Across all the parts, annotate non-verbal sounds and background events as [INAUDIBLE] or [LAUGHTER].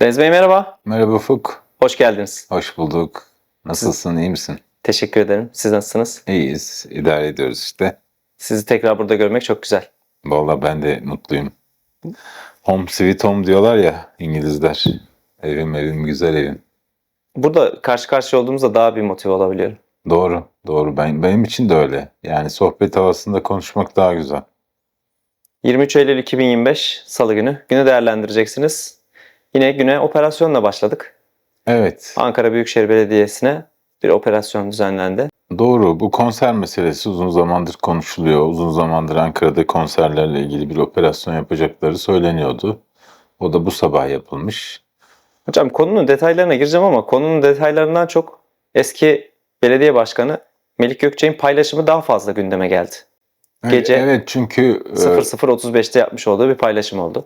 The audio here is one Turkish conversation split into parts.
Deniz Bey merhaba. Merhaba Ufuk. Hoş geldiniz. Hoş bulduk. Nasılsın, iyi misin? Teşekkür ederim. Siz nasılsınız? İyiyiz, idare ediyoruz işte. Sizi tekrar burada görmek çok güzel. Vallahi ben de mutluyum. Home sweet home diyorlar ya İngilizler. Evim evim güzel evim. Burada karşı karşıya olduğumuzda daha bir motive olabiliyorum. Doğru, doğru. Ben, benim için de öyle. Yani sohbet havasında konuşmak daha güzel. 23 Eylül 2025 Salı günü. Günü değerlendireceksiniz. Yine güne operasyonla başladık. Evet, Ankara Büyükşehir Belediyesi'ne bir operasyon düzenlendi. doğru. Bu konser meselesi uzun zamandır konuşuluyor. Uzun zamandır Ankara'da konserlerle ilgili bir operasyon yapacakları söyleniyordu. O da bu sabah yapılmış. Hocam konunun detaylarına gireceğim ama konunun detaylarından çok eski belediye başkanı Melik Gökçek'in paylaşımı daha fazla gündeme geldi. Gece- Evet çünkü e, 00.35'te yapmış olduğu bir paylaşım oldu.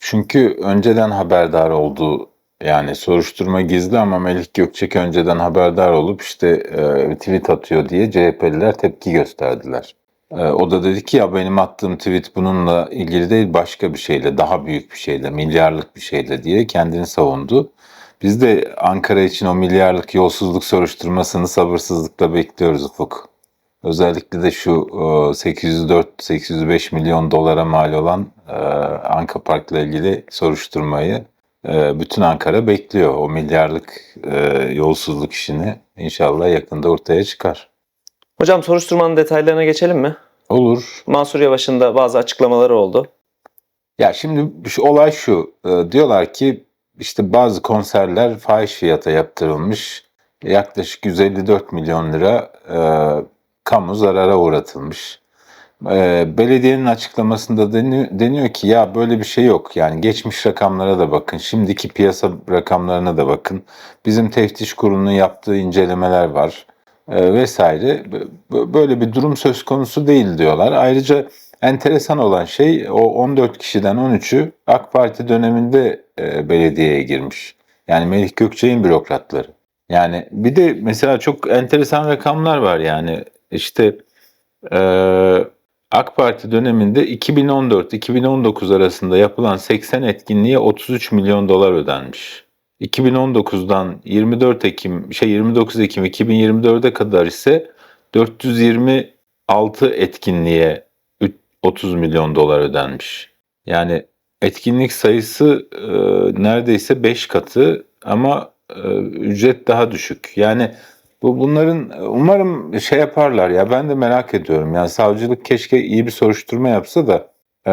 Çünkü önceden haberdar oldu. Yani soruşturma gizli ama Melih Gökçek önceden haberdar olup işte e, tweet atıyor diye CHP'liler tepki gösterdiler. E, o da dedi ki ya benim attığım tweet bununla ilgili değil başka bir şeyle, daha büyük bir şeyle, milyarlık bir şeyle diye kendini savundu. Biz de Ankara için o milyarlık yolsuzluk soruşturmasını sabırsızlıkla bekliyoruz Ufuk. Özellikle de şu e, 804-805 milyon dolara mal olan e, Anka Park'la ilgili soruşturmayı e, bütün Ankara bekliyor. O milyarlık e, yolsuzluk işini inşallah yakında ortaya çıkar. Hocam soruşturmanın detaylarına geçelim mi? Olur. Mansur Yavaş'ın da bazı açıklamaları oldu. Ya şimdi şu olay şu. e, diyorlar ki işte bazı konserler fahiş fiyata yaptırılmış. Yaklaşık 154 milyon lira e, kamu zarara uğratılmış. E, belediyenin açıklamasında deniyor, deniyor ki ya böyle bir şey yok. Yani geçmiş rakamlara da bakın, şimdiki piyasa rakamlarına da bakın. Bizim teftiş kurulunun yaptığı incelemeler var e, vesaire. Böyle bir durum söz konusu değil diyorlar. Ayrıca enteresan olan şey o 14 kişiden 13'ü AK Parti döneminde e, belediyeye girmiş. Yani Melih Gökçek'in bürokratları. Yani bir de mesela çok enteresan rakamlar var yani işte e, AK Parti döneminde 2014-2019 arasında yapılan 80 etkinliğe 33 milyon dolar ödenmiş. 2019'dan 24 Ekim şey 29 Ekim 2024'e kadar ise 426 etkinliğe üç- 30 milyon dolar ödenmiş. Yani etkinlik sayısı e, neredeyse 5 katı ama e, ücret daha düşük. Yani bu bunların umarım şey yaparlar ya ben de merak ediyorum. Yani savcılık keşke iyi bir soruşturma yapsa da e,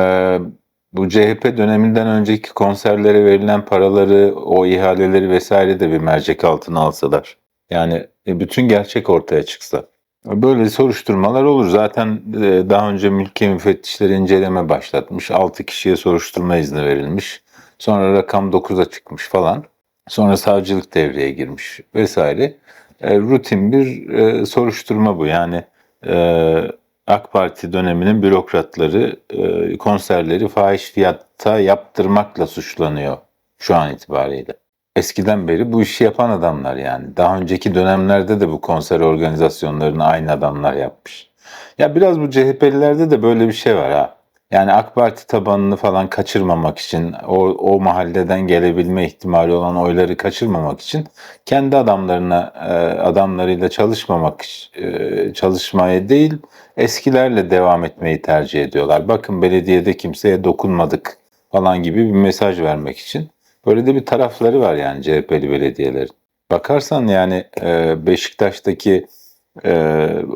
bu CHP döneminden önceki konserlere verilen paraları, o ihaleleri vesaire de bir mercek altına alsalar. Yani e, bütün gerçek ortaya çıksa. Böyle soruşturmalar olur. Zaten e, daha önce mülki müfettişleri inceleme başlatmış. 6 kişiye soruşturma izni verilmiş. Sonra rakam 9'a çıkmış falan. Sonra savcılık devreye girmiş vesaire. E, rutin bir e, soruşturma bu. Yani e, AK Parti döneminin bürokratları e, konserleri fahiş fiyatta yaptırmakla suçlanıyor şu an itibariyle. Eskiden beri bu işi yapan adamlar yani. Daha önceki dönemlerde de bu konser organizasyonlarını aynı adamlar yapmış. Ya biraz bu CHP'lilerde de böyle bir şey var ha. Yani AK Parti tabanını falan kaçırmamak için, o, o mahalleden gelebilme ihtimali olan oyları kaçırmamak için kendi adamlarına, e, adamlarıyla çalışmamak, e, çalışmaya değil, eskilerle devam etmeyi tercih ediyorlar. Bakın belediyede kimseye dokunmadık falan gibi bir mesaj vermek için. Böyle de bir tarafları var yani CHP'li belediyelerin. Bakarsan yani e, Beşiktaş'taki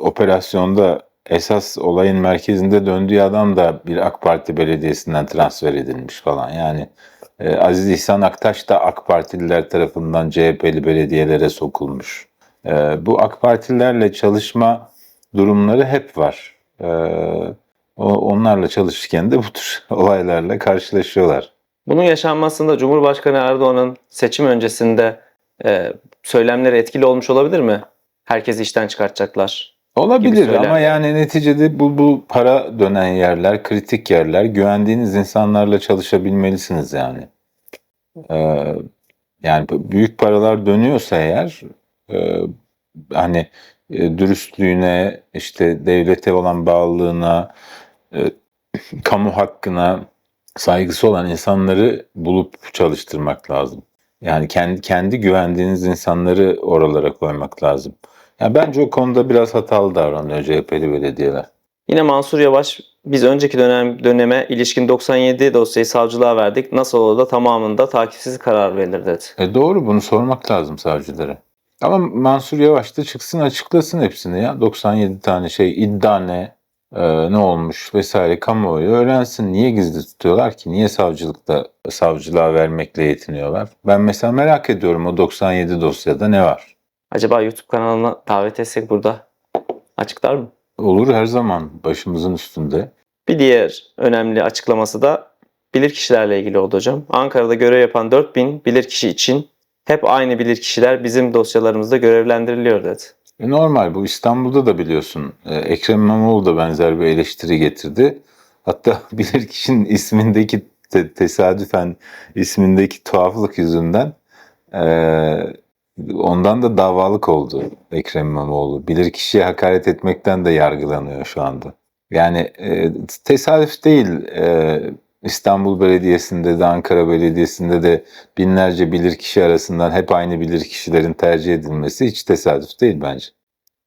operasyonda esas olayın merkezinde döndüğü adam da bir AK Parti belediyesinden transfer edilmiş falan. Yani e, Aziz İhsan Aktaş da AK Partililer tarafından CHP'li belediyelere sokulmuş. E, bu AK Partililerle çalışma durumları hep var. E, onlarla çalışırken de bu tür [LAUGHS] olaylarla karşılaşıyorlar. Bunun yaşanmasında Cumhurbaşkanı Erdoğan'ın seçim öncesinde e, söylemleri etkili olmuş olabilir mi? Herkesi işten çıkartacaklar. Olabilir ama yani neticede bu, bu para dönen yerler, kritik yerler, güvendiğiniz insanlarla çalışabilmelisiniz yani. Ee, yani büyük paralar dönüyorsa eğer e, hani e, dürüstlüğüne, işte devlete olan bağlılığına, e, [LAUGHS] kamu hakkına saygısı olan insanları bulup çalıştırmak lazım. Yani kendi kendi güvendiğiniz insanları oralara koymak lazım. Yani bence o konuda biraz hatalı davranıyor CHP'li belediyeler. Yine Mansur Yavaş biz önceki dönem döneme ilişkin 97 dosyayı savcılığa verdik. Nasıl olur da tamamında takipsiz karar verilir dedi. E doğru bunu sormak lazım savcılara. Ama Mansur Yavaş da çıksın açıklasın hepsini ya. 97 tane şey iddia ne, e, ne olmuş vesaire kamuoyu öğrensin. Niye gizli tutuyorlar ki? Niye savcılıkta savcılığa vermekle yetiniyorlar? Ben mesela merak ediyorum o 97 dosyada ne var? Acaba YouTube kanalına davet etsek burada açıklar mı? Olur her zaman başımızın üstünde. Bir diğer önemli açıklaması da bilirkişilerle ilgili oldu hocam. Ankara'da görev yapan 4000 bilirkişi için hep aynı bilirkişiler bizim dosyalarımızda görevlendiriliyor dedi. E normal bu İstanbul'da da biliyorsun. E, Ekrem İmamoğlu da benzer bir eleştiri getirdi. Hatta [LAUGHS] bilirkişinin ismindeki te- tesadüfen ismindeki tuhaflık yüzünden e, ondan da davalık oldu Ekrem İmamoğlu. Bilirkişiye hakaret etmekten de yargılanıyor şu anda. Yani e, tesadüf değil. E, İstanbul Belediyesi'nde de Ankara Belediyesi'nde de binlerce bilirkişi arasından hep aynı bilirkişilerin tercih edilmesi hiç tesadüf değil bence.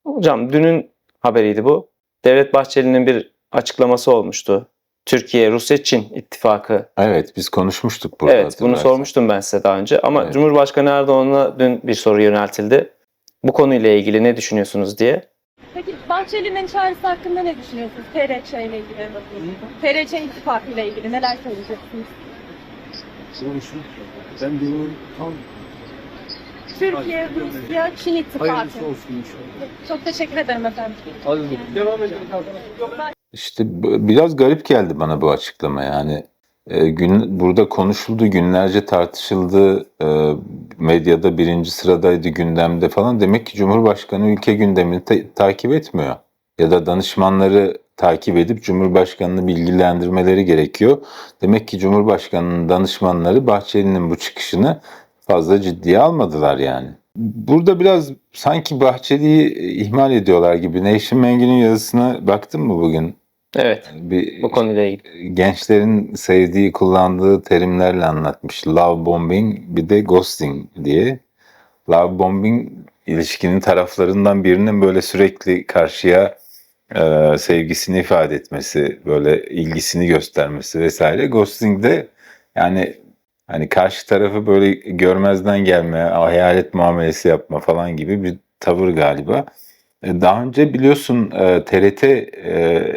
Hocam dünün haberiydi bu. Devlet Bahçeli'nin bir açıklaması olmuştu. Türkiye, Rusya, Çin ittifakı. Evet biz konuşmuştuk burada. evet bunu sormuştum ben size daha önce. Ama Evet. Cumhurbaşkanı Erdoğan'a dün bir soru yöneltildi. Bu konuyla ilgili ne düşünüyorsunuz diye. Peki Bahçeli'nin çağrısı hakkında ne düşünüyorsunuz? TRC ile ilgili. TRC ittifakı ile ilgili neler söyleyeceksiniz? Konuşun. Ben diyorum tam Türkiye, Rusya, Çin ittifakı. hayırlısı olsun inşallah. Çok teşekkür ederim efendim. Hadi devam edelim. İşte biraz garip geldi bana bu açıklama yani. E, gün, burada konuşuldu, günlerce tartışıldı, e, medyada birinci sıradaydı gündemde falan. Demek ki Cumhurbaşkanı ülke gündemini ta- takip etmiyor. Ya da danışmanları takip edip Cumhurbaşkanını bilgilendirmeleri gerekiyor. Demek ki Cumhurbaşkanının danışmanları Bahçeli'nin bu çıkışını fazla ciddiye almadılar yani. Burada biraz sanki Bahçeli'yi ihmal ediyorlar gibi. Nation Mengi'nin yazısına baktın mı bugün? Evet Bir bu konuyla ilgili. gençlerin sevdiği, kullandığı terimlerle anlatmış. Love bombing bir de ghosting diye. Love bombing ilişkinin taraflarından birinin böyle sürekli karşıya e, sevgisini ifade etmesi, böyle ilgisini göstermesi vesaire. Ghosting de yani hani karşı tarafı böyle görmezden gelme, hayalet muamelesi yapma falan gibi bir tavır galiba. E, Daha önce biliyorsun e, TRT e,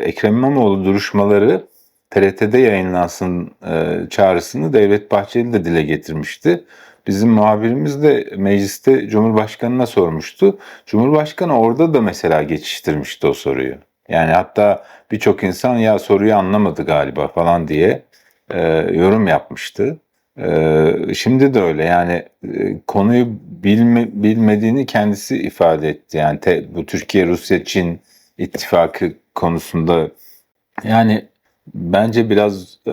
Ekrem İmamoğlu duruşmaları TRT'de yayınlansın e, çağrısını Devlet Bahçeli de dile getirmişti. Bizim muhabirimiz de mecliste Cumhurbaşkanı'na sormuştu. Cumhurbaşkanı orada da mesela geçiştirmişti o soruyu. Yani hatta birçok insan ya soruyu anlamadı galiba falan diye e, yorum yapmıştı. Ee, şimdi de öyle yani e, konuyu bilme, bilmediğini kendisi ifade etti. Yani te- bu Türkiye, Rusya, Çin ittifakı konusunda yani bence biraz e,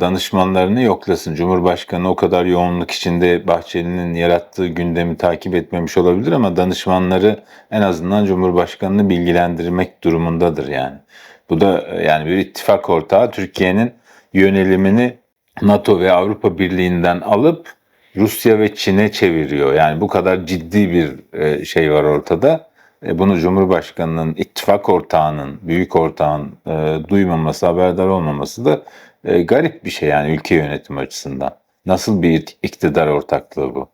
danışmanlarını yoklasın. Cumhurbaşkanı o kadar yoğunluk içinde Bahçeli'nin yarattığı gündemi takip etmemiş olabilir ama danışmanları en azından Cumhurbaşkanını bilgilendirmek durumundadır yani. Bu da e, yani bir ittifak ortağı Türkiye'nin yönelimini NATO ve Avrupa Birliği'nden alıp Rusya ve Çin'e çeviriyor. Yani bu kadar ciddi bir e, şey var ortada. E, Bunu Cumhurbaşkanı'nın ittifak ortağının, büyük ortağın e, duymaması, haberdar olmaması da garip bir şey yani ülke yönetimi açısından. Nasıl bir iktidar ortaklığı bu?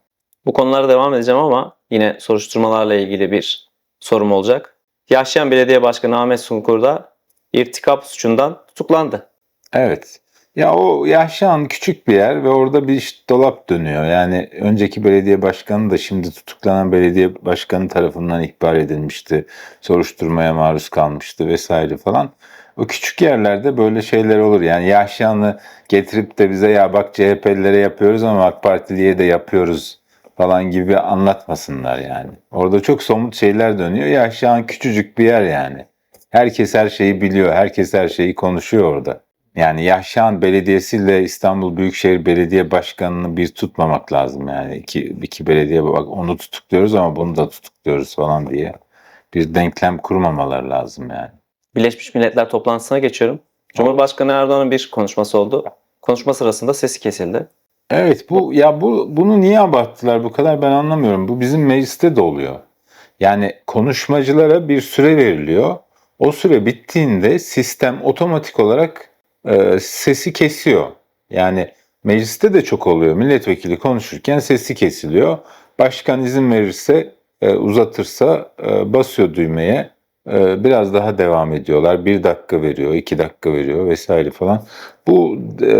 Bu konulara devam edeceğim ama yine soruşturmalarla ilgili bir sorum olacak. Yaşayan Belediye Başkanı Ahmet Sunkur da irtikap suçundan tutuklandı. Evet. Ya o Yahşan küçük bir yer ve orada bir iş- dolap dönüyor. Yani önceki belediye başkanı da şimdi tutuklanan belediye başkanı tarafından ihbar edilmişti. Soruşturmaya maruz kalmıştı vesaire falan. O küçük yerlerde böyle şeyler olur. Yani Yahşan'ı getirip de bize ya bak CHP'lilere yapıyoruz ama AK Partiliye de yapıyoruz falan gibi anlatmasınlar yani. Orada çok somut şeyler dönüyor. Yahşan küçücük bir yer yani. Herkes her şeyi biliyor. Herkes her şeyi konuşuyor orada. Yani Yahşan Belediyesi ile İstanbul Büyükşehir Belediye Başkanı'nı bir tutmamak lazım yani. iki, iki belediye bak onu tutukluyoruz ama bunu da tutukluyoruz falan diye. Bir denklem kurmamaları lazım yani. Birleşmiş Milletler toplantısına geçiyorum. Cumhurbaşkanı Erdoğan'ın bir konuşması oldu. Konuşma sırasında sesi kesildi. Evet bu ya bu bunu niye abarttılar bu kadar ben anlamıyorum. Bu bizim mecliste de oluyor. Yani konuşmacılara bir süre veriliyor. O süre bittiğinde sistem otomatik olarak e, sesi kesiyor. Yani mecliste de çok oluyor. Milletvekili konuşurken sesi kesiliyor. Başkan izin verirse e, uzatırsa e, basıyor düğmeye. E, biraz daha devam ediyorlar. Bir dakika veriyor, iki dakika veriyor vesaire falan. Bu e,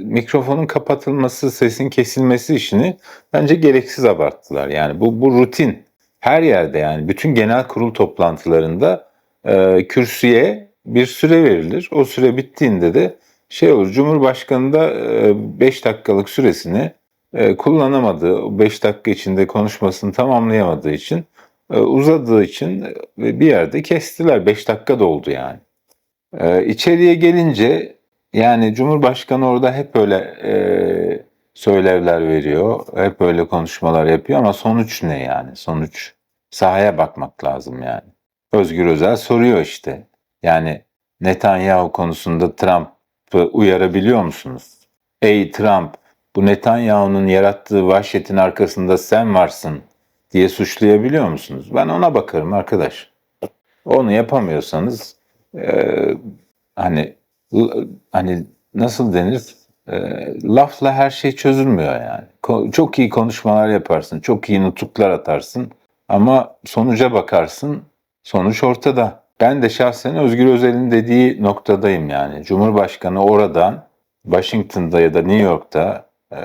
mikrofonun kapatılması, sesin kesilmesi işini bence gereksiz abarttılar. Yani bu, bu rutin. Her yerde yani bütün genel kurul toplantılarında e, kürsüye bir süre verilir. O süre bittiğinde de şey olur. Cumhurbaşkanı da 5 dakikalık süresini e, kullanamadığı, 5 dakika içinde konuşmasını tamamlayamadığı için e, uzadığı için e, bir yerde kestiler. 5 dakika da oldu yani. E, içeriye gelince yani Cumhurbaşkanı orada hep öyle e, söylevler veriyor. Hep öyle konuşmalar yapıyor ama sonuç ne yani? Sonuç sahaya bakmak lazım yani. Özgür Özel soruyor işte. Yani Netanyahu konusunda Trump'ı uyarabiliyor musunuz? Ey Trump bu Netanyahu'nun yarattığı vahşetin arkasında sen varsın diye suçlayabiliyor musunuz? Ben ona bakarım arkadaş. Onu yapamıyorsanız eee, hani hani nasıl denir? Eee, lafla her şey çözülmüyor yani. Ko- Çok iyi konuşmalar yaparsın, çok iyi nutuklar atarsın ama sonuca bakarsın, sonuç ortada. Ben de şahsen Özgür Özel'in dediği noktadayım yani. Cumhurbaşkanı oradan Washington'da ya da New York'ta e,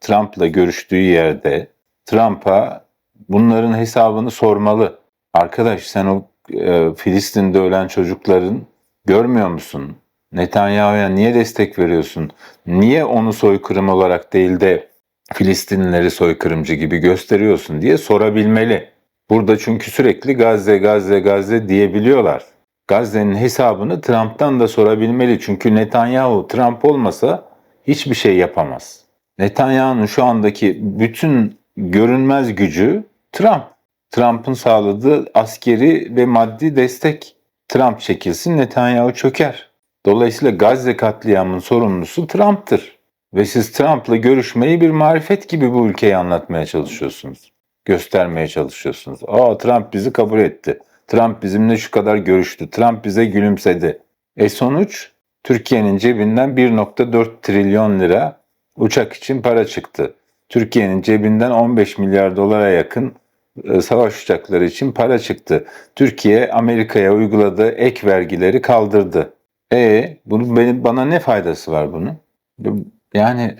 Trump'la görüştüğü yerde Trump'a bunların hesabını sormalı. Arkadaş sen o e, Filistin'de ölen çocukların görmüyor musun? Netanyahu'ya niye destek veriyorsun? Niye onu soykırım olarak değil de Filistinlileri soykırımcı gibi gösteriyorsun diye sorabilmeli. Burada çünkü sürekli Gazze, Gazze, Gazze diyebiliyorlar. Gazze'nin hesabını Trump'tan da sorabilmeli. Çünkü Netanyahu Trump olmasa hiçbir şey yapamaz. Netanyahu'nun şu andaki bütün görünmez gücü Trump. Trump'ın sağladığı askeri ve maddi destek. Trump çekilsin Netanyahu çöker. Dolayısıyla Gazze katliamının sorumlusu Trump'tır. Ve siz Trump'la görüşmeyi bir marifet gibi bu ülkeyi anlatmaya çalışıyorsunuz. Göstermeye çalışıyorsunuz. Aa Trump bizi kabul etti. Trump bizimle şu kadar görüştü. Trump bize gülümsedi. E sonuç Türkiye'nin cebinden 1.4 trilyon lira uçak için para çıktı. Türkiye'nin cebinden 15 milyar dolara yakın e, savaş uçakları için para çıktı. Türkiye Amerika'ya uyguladığı ek vergileri kaldırdı. E bunun benim bana ne faydası var bunun? Yani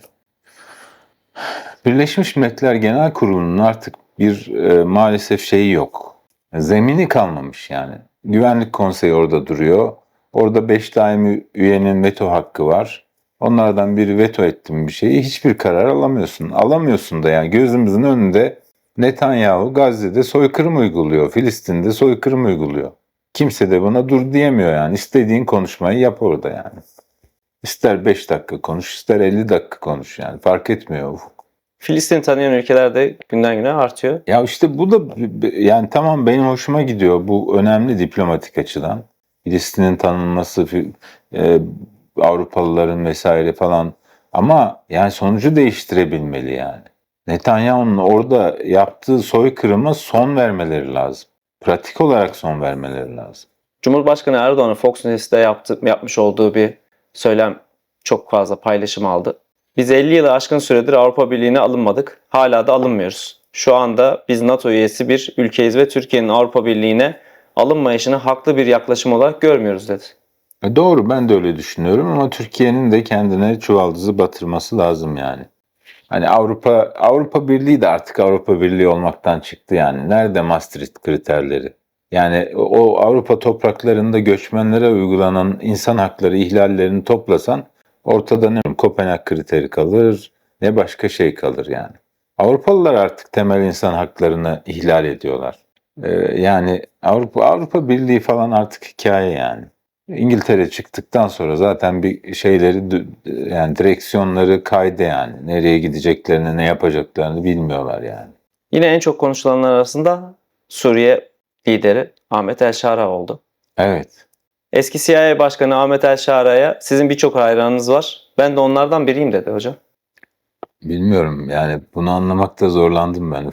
Birleşmiş Milletler Genel Kurulu'nun artık bir e, maalesef şeyi yok. Zemini kalmamış yani. Güvenlik Konseyi orada duruyor. Orada 5 daimi üyenin veto hakkı var. Onlardan biri veto ettim bir şeyi hiçbir karar alamıyorsun. Alamıyorsun da yani gözümüzün önünde Netanyahu Gazze'de soykırım uyguluyor. Filistin'de soykırım uyguluyor. Kimse de buna dur diyemiyor yani. İstediğin konuşmayı yap orada yani. İster 5 dakika konuş, ister 50 dakika konuş yani. Fark etmiyor. Filistin tanıyan ülkeler de günden güne artıyor. Ya işte bu da yani tamam benim hoşuma gidiyor. Bu önemli diplomatik açıdan. Filistin'in tanınması, e, Avrupalıların vesaire falan. Ama yani sonucu değiştirebilmeli yani. Netanyahu'nun orada yaptığı soykırıma son vermeleri lazım. Pratik olarak son vermeleri lazım. Cumhurbaşkanı Erdoğan'ın Fox News'te yaptı, yapmış olduğu bir söylem çok fazla paylaşım aldı. Biz 50 yılı aşkın süredir Avrupa Birliği'ne alınmadık. Hala da alınmıyoruz. Şu anda biz NATO üyesi bir ülkeyiz ve Türkiye'nin Avrupa Birliği'ne alınmayışını haklı bir yaklaşım olarak görmüyoruz dedi. E doğru ben de öyle düşünüyorum ama Türkiye'nin de kendine çuvaldızı batırması lazım yani. Hani Avrupa Avrupa Birliği de artık Avrupa Birliği olmaktan çıktı yani. Nerede Maastricht kriterleri? Yani o Avrupa topraklarında göçmenlere uygulanan insan hakları ihlallerini toplasan ortada ne Kopenhag kriteri kalır ne başka şey kalır yani. Avrupalılar artık temel insan haklarını ihlal ediyorlar. Ee, yani Avrupa Avrupa Birliği falan artık hikaye yani. İngiltere çıktıktan sonra zaten bir şeyleri yani direksiyonları kaydı yani. Nereye gideceklerini, ne yapacaklarını bilmiyorlar yani. Yine en çok konuşulanlar arasında Suriye lideri Ahmet El Şara oldu. Evet. Eski CIA Başkanı Ahmet El Şara'ya sizin birçok hayranınız var. Ben de onlardan biriyim dedi hocam. Bilmiyorum yani bunu anlamakta zorlandım ben.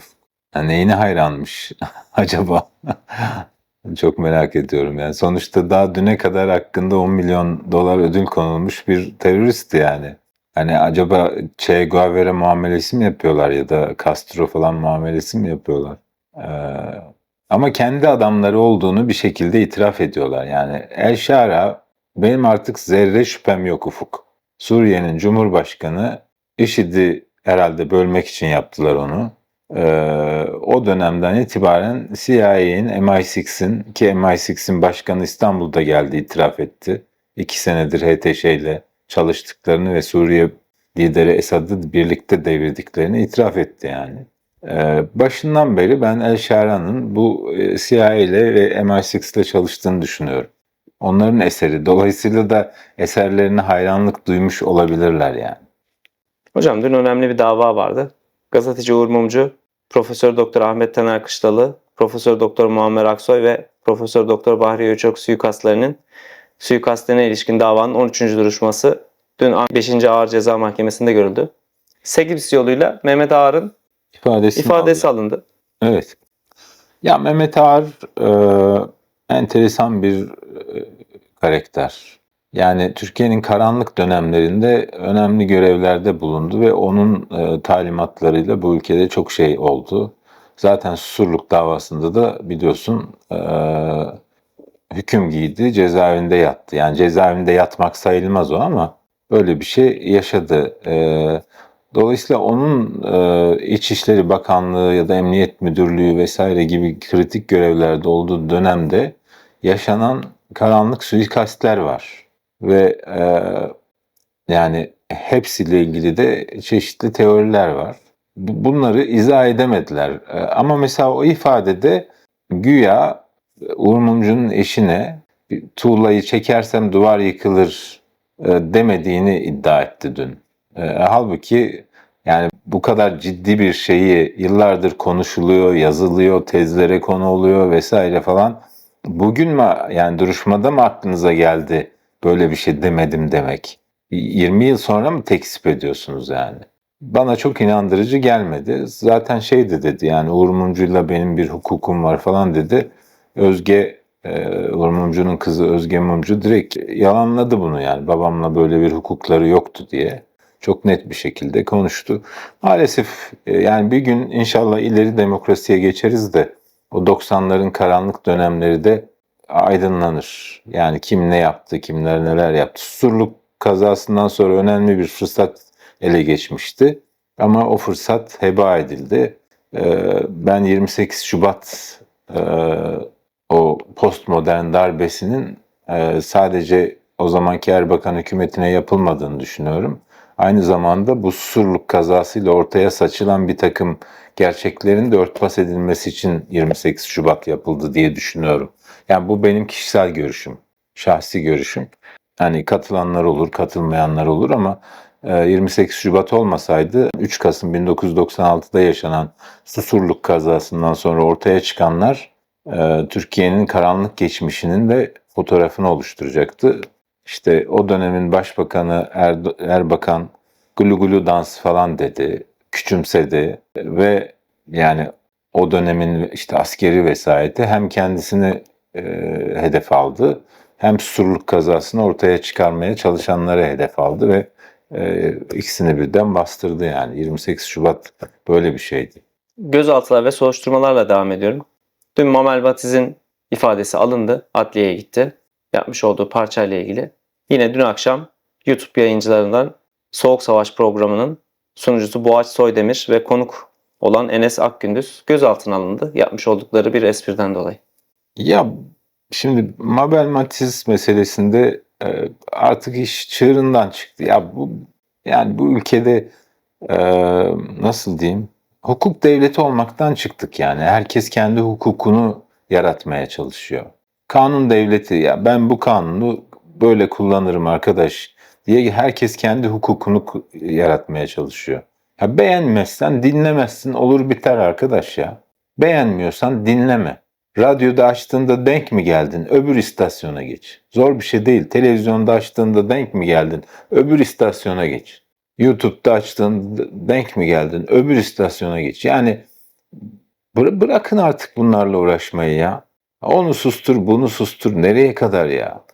Yani neyine hayranmış [LAUGHS] acaba? [LAUGHS] Çok merak ediyorum yani. Sonuçta daha düne kadar hakkında 10 milyon dolar ödül konulmuş bir teröristti yani. Hani acaba Che Guevara muamelesi mi yapıyorlar ya da Castro falan muamelesi mi yapıyorlar? Ee, ama kendi adamları olduğunu bir şekilde itiraf ediyorlar. Yani El Şara benim artık zerre şüphem yok Ufuk. Suriye'nin Cumhurbaşkanı IŞİD'i herhalde bölmek için yaptılar onu. Ee, o dönemden itibaren CIA'in, MI6'in ki MI6'in başkanı İstanbul'da geldi itiraf etti. İki senedir HTŞ ile çalıştıklarını ve Suriye lideri Esad'ı birlikte devirdiklerini itiraf etti yani. Ee, başından beri ben El Şara'nın bu e, CIA ile ve MI6 ile çalıştığını düşünüyorum. Onların eseri. Dolayısıyla da eserlerine hayranlık duymuş olabilirler yani. Hocam dün önemli bir dava vardı. Gazeteci Uğur Mumcu, Profesör Doktor Ahmet Taner Kışlalı, Profesör Doktor Muammer Aksoy ve Profesör Doktor Bahri Öçok suikastlarının suikastlerine ilişkin davanın 13. duruşması dün 5. Ağır Ceza Mahkemesi'nde görüldü. Segips yoluyla Mehmet Ağar'ın İfadesi ifadesi alındı. Evet. Ya Mehmet Ağar e, enteresan bir e, karakter. Yani Türkiye'nin karanlık dönemlerinde önemli görevlerde bulundu ve onun e, talimatlarıyla bu ülkede çok şey oldu. Zaten Susurluk davasında da biliyorsun e, hüküm giydi, cezaevinde yattı. Yani cezaevinde yatmak sayılmaz o ama böyle bir şey yaşadı. E, dolayısıyla onun e, İçişleri Bakanlığı ya da Emniyet Müdürlüğü vesaire gibi kritik görevlerde olduğu dönemde yaşanan karanlık suikastler var. Ve e, yani hepsiyle ilgili de çeşitli teoriler var. Bu- Bunları izah edemediler. E, ama mesela o ifadede güya Uğur Mumcu'nun eşine tuğlayı çekersem duvar yıkılır e, demediğini iddia etti dün. E, halbuki yani bu kadar ciddi bir şeyi yıllardır konuşuluyor, yazılıyor, tezlere konu oluyor vesaire falan. Bugün mü yani duruşmada mı aklınıza geldi böyle bir şey demedim demek? 20 yıl sonra mı tekzip ediyorsunuz yani? Bana çok inandırıcı gelmedi. Zaten şey de dedi yani Uğur Mumcu'yla benim bir hukukum var falan dedi. Özge e, Uğur Mumcu'nun kızı Özge Mumcu direkt yalanladı bunu yani babamla böyle bir hukukları yoktu diye. Çok net bir şekilde konuştu. Maalesef e, yani bir gün inşallah ileri demokrasiye geçeriz de o 90'ların karanlık dönemleri de aydınlanır. Yani kim ne yaptı, kimler neler yaptı. Susurluk kazasından sonra önemli bir fırsat ele geçmişti. Ama o fırsat heba edildi. Ee, Ben 28 Şubat e, o postmodern darbesinin e, sadece o zamanki Erbakan hükümetine yapılmadığını düşünüyorum. Aynı zamanda bu Susurluk kazasıyla ortaya saçılan bir takım gerçeklerin de örtbas edilmesi için 28 Şubat yapıldı diye düşünüyorum. Yani bu benim kişisel görüşüm, şahsi görüşüm. Hani katılanlar olur, katılmayanlar olur ama e, 28 Şubat olmasaydı 3 Kasım 1996'da yaşanan Susurluk kazasından sonra ortaya çıkanlar e, Türkiye'nin karanlık geçmişinin de fotoğrafını oluşturacaktı. İşte o dönemin başbakanı Erdo- Erbakan gulu gulu dans falan dedi, küçümsedi ve yani o dönemin işte askeri vesayeti hem kendisini e, hedef aldı hem Susurluk kazasını ortaya çıkarmaya çalışanları hedef aldı ve e, ikisini birden bastırdı yani 28 Şubat böyle bir şeydi. Gözaltılar ve soruşturmalarla devam ediyorum. Dün Mamel Batiz'in ifadesi alındı. Adliyeye gitti. Yapmış olduğu parçayla ilgili. Yine dün akşam YouTube yayıncılarından Soğuk Savaş programının sunucusu Boğaç Soydemir ve konuk olan Enes Akgündüz gözaltına alındı. Yapmış oldukları bir espriden dolayı. Ya şimdi Mabel Matiz meselesinde e, artık iş çığırından çıktı. Ya bu yani bu ülkede e, nasıl diyeyim hukuk devleti olmaktan çıktık yani. Herkes kendi hukukunu yaratmaya çalışıyor. Kanun devleti ya ben bu kanunu böyle kullanırım arkadaş diye herkes kendi hukukunu ku- yaratmaya çalışıyor. Ya beğenmezsen dinlemezsin olur biter arkadaş ya. Beğenmiyorsan dinleme. Radyoda açtığında denk mi geldin? Öbür istasyona geç. Zor bir şey değil. Televizyonda açtığında denk mi geldin? Öbür istasyona geç. YouTube'da açtın, d- denk mi geldin? Öbür istasyona geç. Yani bıra- bırakın artık bunlarla uğraşmayı ya. Onu sustur, bunu sustur. Nereye kadar ya?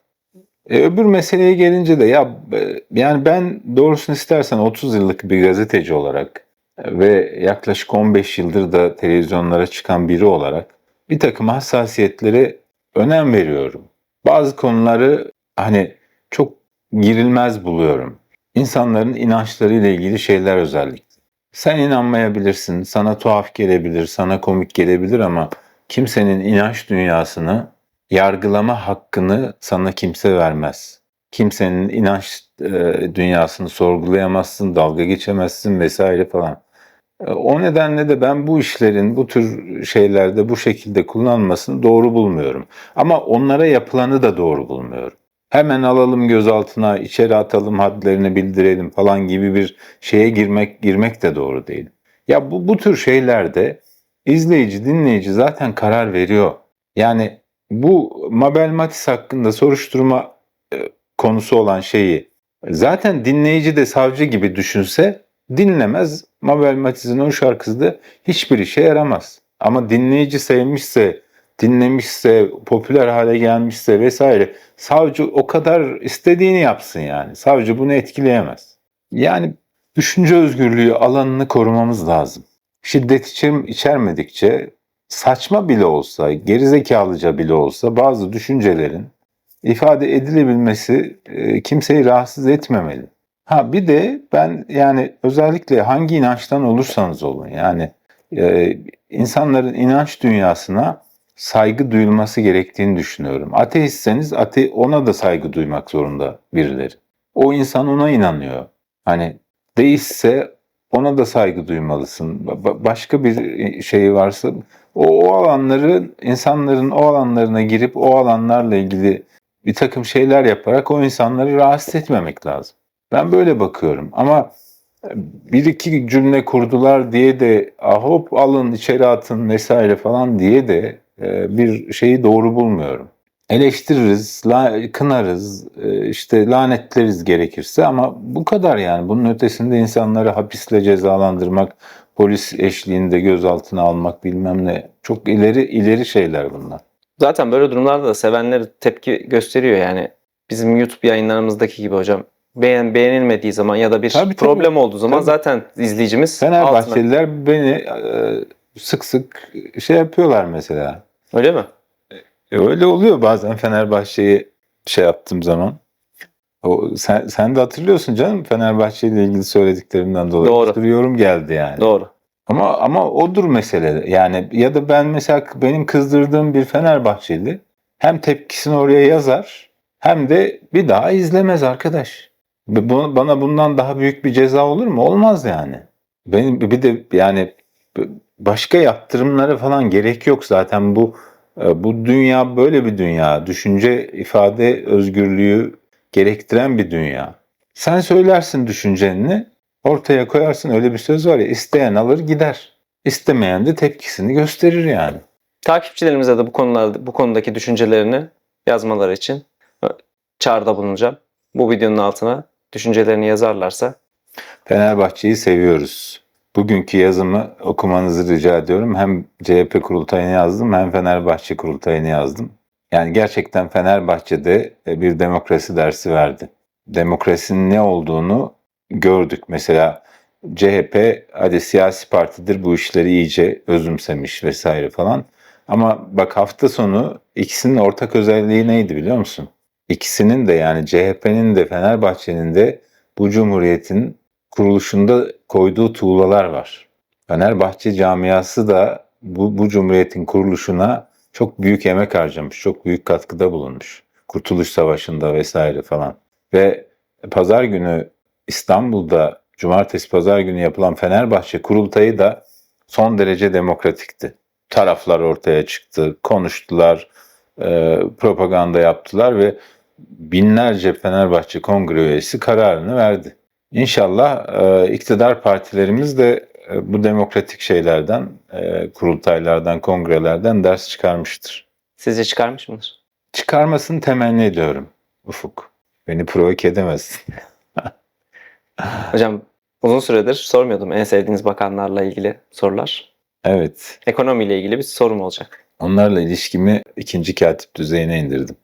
E, öbür meseleye gelince de ya e, yani ben doğrusunu istersen 30 yıllık bir gazeteci olarak ve yaklaşık 15 yıldır da televizyonlara çıkan biri olarak bir takım hassasiyetlere önem veriyorum. Bazı konuları hani çok girilmez buluyorum. İnsanların inançlarıyla ilgili şeyler özellikle. Sen inanmayabilirsin, sana tuhaf gelebilir, sana komik gelebilir ama kimsenin inanç dünyasını yargılama hakkını sana kimse vermez. Kimsenin inanç e, dünyasını sorgulayamazsın, dalga geçemezsin vesaire falan. E, O nedenle de ben bu işlerin bu tür şeylerde bu şekilde kullanılmasını doğru bulmuyorum. Ama onlara yapılanı da doğru bulmuyorum. Hemen alalım gözaltına, içeri atalım, hadlerini bildirelim falan gibi bir şeye girmek girmek de doğru değil. Ya bu bu tür şeylerde izleyici, dinleyici zaten karar veriyor. Yani bu Mabel Matiz hakkında soruşturma e, konusu olan şeyi zaten dinleyici de savcı gibi düşünse dinlemez. Mabel Matiz'in o şarkısı da hiçbir işe yaramaz. Ama dinleyici sevmişse, dinlemişse, popüler hale gelmişse vesaire savcı o kadar istediğini yapsın yani. Savcı bunu etkileyemez. Yani düşünce özgürlüğü alanını korumamız lazım. Şiddet içer, içermedikçe saçma bile olsa, gerizekalıca bile olsa bazı düşüncelerin ifade edilebilmesi e, kimseyi rahatsız etmemeli. Ha bir de ben yani özellikle hangi inançtan olursanız olun yani e, insanların inanç dünyasına saygı duyulması gerektiğini düşünüyorum. Ateistseniz ate ona da saygı duymak zorunda birileri. O insan ona inanıyor. Hani deistse ona da saygı duymalısın. Ba- ba- başka bir şey varsa o, o alanları insanların o alanlarına girip o alanlarla ilgili bir takım şeyler yaparak o insanları rahatsız etmemek lazım. Ben böyle bakıyorum ama bir iki cümle kurdular diye de "Ah, hop alın içeri atın vesaire falan diye de e, bir şeyi doğru bulmuyorum. Eleştiririz, la- kınarız, e, işte lanetleriz gerekirse ama bu kadar yani. Bunun ötesinde insanları hapisle cezalandırmak, polis eşliğinde gözaltına almak bilmem ne çok ileri ileri şeyler bunlar. Zaten böyle durumlarda da sevenler tepki gösteriyor yani. Bizim YouTube yayınlarımızdaki gibi hocam. Beğen, beğenilmediği zaman ya da bir Tabii, tabii. problem olduğu zaman Tabii. zaten izleyicimiz altına. Fenerbahçeliler beni e, sık sık şey yapıyorlar mesela. Öyle mi? E, Öyle oluyor bazen Fenerbahçe'yi şey yaptığım zaman. O sen, sen de hatırlıyorsun canım Fenerbahçe ile ilgili söylediklerimden dolayı Doğru. bir yorum geldi yani. Doğru. Ama ama odur mesele. Yani ya da ben mesela benim kızdırdığım bir Fenerbahçeli hem tepkisini oraya yazar hem de bir daha izlemez arkadaş. Bana bundan daha büyük bir ceza olur mu? Olmaz yani. Benim bir de yani başka yaptırımlara falan gerek yok zaten bu bu dünya böyle bir dünya. Düşünce ifade özgürlüğü gerektiren bir dünya. Sen söylersin düşüncenini, ortaya koyarsın öyle bir söz var ya isteyen alır gider. İstemeyen de tepkisini gösterir yani. Takipçilerimize de bu konularda bu konudaki düşüncelerini yazmaları için çağrıda bulunacağım. Bu videonun altına düşüncelerini yazarlarsa Fenerbahçe'yi seviyoruz. Bugünkü yazımı okumanızı rica ediyorum. Hem CHP kurultayını yazdım hem Fenerbahçe kurultayını yazdım. Yani gerçekten Fenerbahçe'de e, bir demokrasi dersi verdi. Demokrasinin ne olduğunu gördük. Mesela CHP hadi siyasi partidir bu işleri iyice özümsemiş vesaire falan. Ama bak hafta sonu ikisinin ortak özelliği neydi biliyor musun? İkisinin de yani CHP'nin de Fenerbahçe'nin de bu cumhuriyetin kuruluşunda koyduğu tuğlalar var. Fenerbahçe camiası da bu, bu cumhuriyetin kuruluşuna çok büyük emek harcamış, çok büyük katkıda bulunmuş. Kurtuluş Savaşı'nda vesaire falan. Ve pazar günü İstanbul'da cumartesi pazar günü yapılan Fenerbahçe kurultayı da son derece demokratikti. Taraflar ortaya çıktı, konuştular, e, propaganda yaptılar ve binlerce Fenerbahçe kongre üyesi kararını verdi. İnşallah e, iktidar partilerimiz de e, bu demokratik şeylerden, e, kurultaylardan, kongrelerden ders çıkarmıştır. sizce çıkarmış mıdır? Çıkarmasını temenni ediyorum Ufuk. Beni provoke edemezsin. [LAUGHS] Hocam Uzun süredir sormuyordum en sevdiğiniz bakanlarla ilgili sorular. Evet. Ekonomiyle ilgili bir sorum olacak. Onlarla ilişkimi ikinci katip düzeyine indirdim.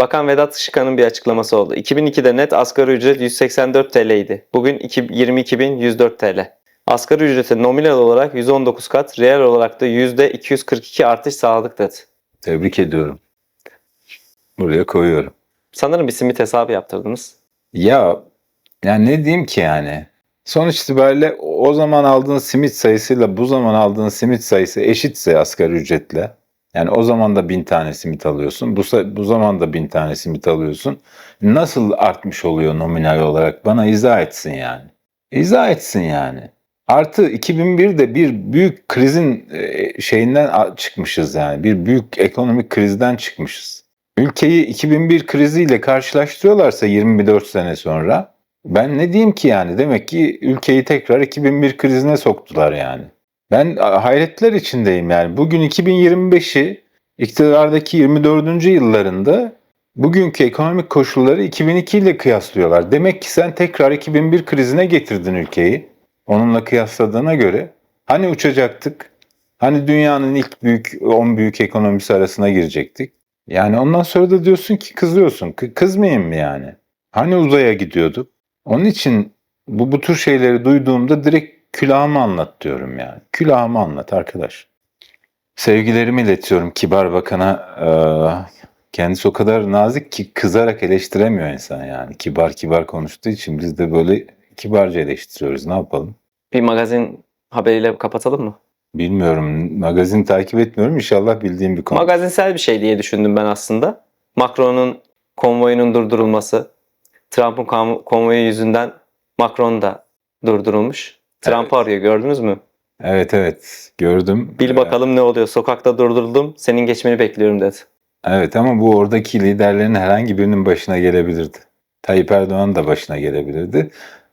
Bakan Vedat Işıkhan'ın bir açıklaması oldu. 2002'de net asgari ücret 184 TL idi. Bugün iki- 22.104 TL. Asgari ücrete nominal olarak 119 kat, reel olarak da %242 artış sağladık dedi. Tebrik ediyorum. Buraya koyuyorum. Sanırım bir simit hesabı yaptırdınız. Ya yani ne diyeyim ki yani? Sonuç itibariyle o zaman aldığın simit sayısıyla bu zaman aldığın simit sayısı eşitse asgari ücretle. Yani o zaman da bin tane simit alıyorsun. Bu, bu zaman da bin tane simit alıyorsun. Nasıl artmış oluyor nominal olarak? Bana izah etsin yani. İzah etsin yani. Artı 2001'de bir büyük krizin e, şeyinden çıkmışız yani. Bir büyük ekonomik krizden çıkmışız. Ülkeyi 2001 kriziyle karşılaştırıyorlarsa 24 sene sonra ben ne diyeyim ki yani? Demek ki ülkeyi tekrar 2001 krizine soktular yani. Ben hayretler içindeyim yani. Bugün 2025'i iktidardaki 24. yıllarında bugünkü ekonomik koşulları 2002 ile kıyaslıyorlar. Demek ki sen tekrar 2001 krizine getirdin ülkeyi. Onunla kıyasladığına göre hani uçacaktık? Hani dünyanın ilk büyük 10 büyük ekonomisi arasına girecektik? Yani ondan sonra da diyorsun ki kızıyorsun. Kı- kızmayayım mı yani? Hani uzaya gidiyorduk? Onun için bu, bu tür şeyleri duyduğumda direkt külahımı anlat diyorum yani. Külahımı anlat arkadaş. Sevgilerimi iletiyorum Kibar Bakan'a. Ee, kendisi o kadar nazik ki kızarak eleştiremiyor insan yani. Kibar kibar konuştuğu için biz de böyle kibarca eleştiriyoruz. Ne yapalım? Bir magazin haberiyle kapatalım mı? Bilmiyorum. Magazin takip etmiyorum. İnşallah bildiğim bir konu. Magazinsel bir şey diye düşündüm ben aslında. Macron'un konvoyunun durdurulması, Trump'ın kon- konvoyu yüzünden Macron da durdurulmuş. Trump'ı arıyor gördünüz mü? Evet evet gördüm. Bil Ee, bakalım ne oluyor. Sokakta durdurduldum. Senin geçmeni bekliyorum dedi. Evet ama bu oradaki liderlerin herhangi birinin başına gelebilirdi. Tayyip Erdoğan da başına gelebilirdi.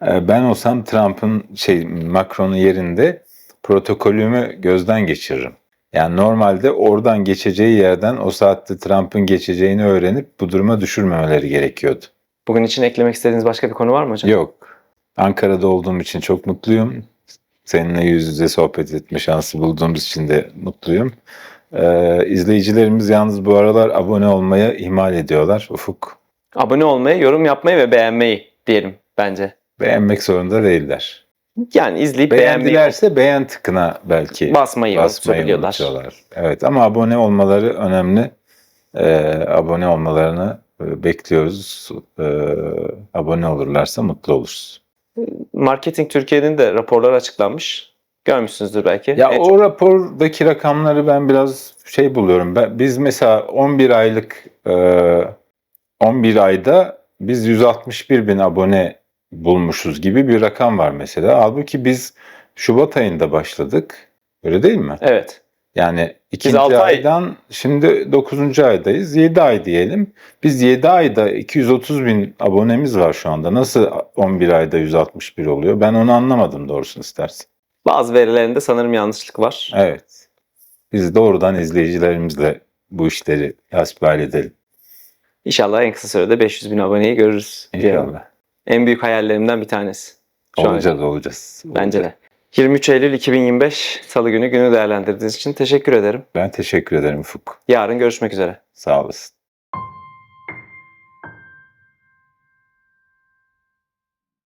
Ee, Ben olsam Trump'ın şey Macron'un yerinde protokolümü gözden geçiririm. Yani normalde oradan geçeceği yerden o saatte Trump'ın geçeceğini öğrenip bu duruma düşürmemeleri gerekiyordu. Bugün için eklemek istediğiniz başka bir konu var mı hocam? Yok. Ankara'da olduğum için çok mutluyum. Seninle yüz yüze sohbet etme şansı bulduğumuz için de mutluyum. Ee, izleyicilerimiz yalnız bu aralar abone olmaya ihmal ediyorlar. Ufuk Abone olmayı, yorum yapmayı ve beğenmeyi diyelim bence. beğenmek zorunda değiller. Yani izleyip Beğendilerse beğen tıkına belki basmayı, basmayı unutuyorlar. unutuyorlar. Evet ama abone olmaları önemli. Ee, abone olmalarını e, bekliyoruz. Ee, abone olurlarsa mutlu oluruz. Marketing Türkiye'nin de raporları açıklanmış. Görmüşsünüzdür belki. Ya En o rapordaki rakamları ben biraz şey buluyorum. Ben, biz mesela 11 aylık e, 11 ayda biz 161 bin abone bulmuşuz gibi bir rakam var mesela. Halbuki biz Şubat ayında başladık. Öyle değil mi? Evet. Yani ikinci altı ay- aydan şimdi 9. aydayız. 7 ay diyelim. Biz 7 ayda 230 bin abonemiz var şu anda. Nasıl 11 ayda 161 oluyor? Ben onu anlamadım doğrusunu istersen. Bazı verilerinde sanırım yanlışlık var. Evet. Biz doğrudan izleyicilerimizle bu işleri hasbihal edelim. İnşallah en kısa sürede 500 bin aboneyi görürüz. İnşallah. En büyük hayallerimden bir tanesi. Şu an. Olacağız, olacağız. Bence Olacağız. de. 23 Eylül 2025 Salı günü günü değerlendirdiğiniz için teşekkür ederim. Ben teşekkür ederim Ufuk. Yarın görüşmek üzere. Sağ olasın.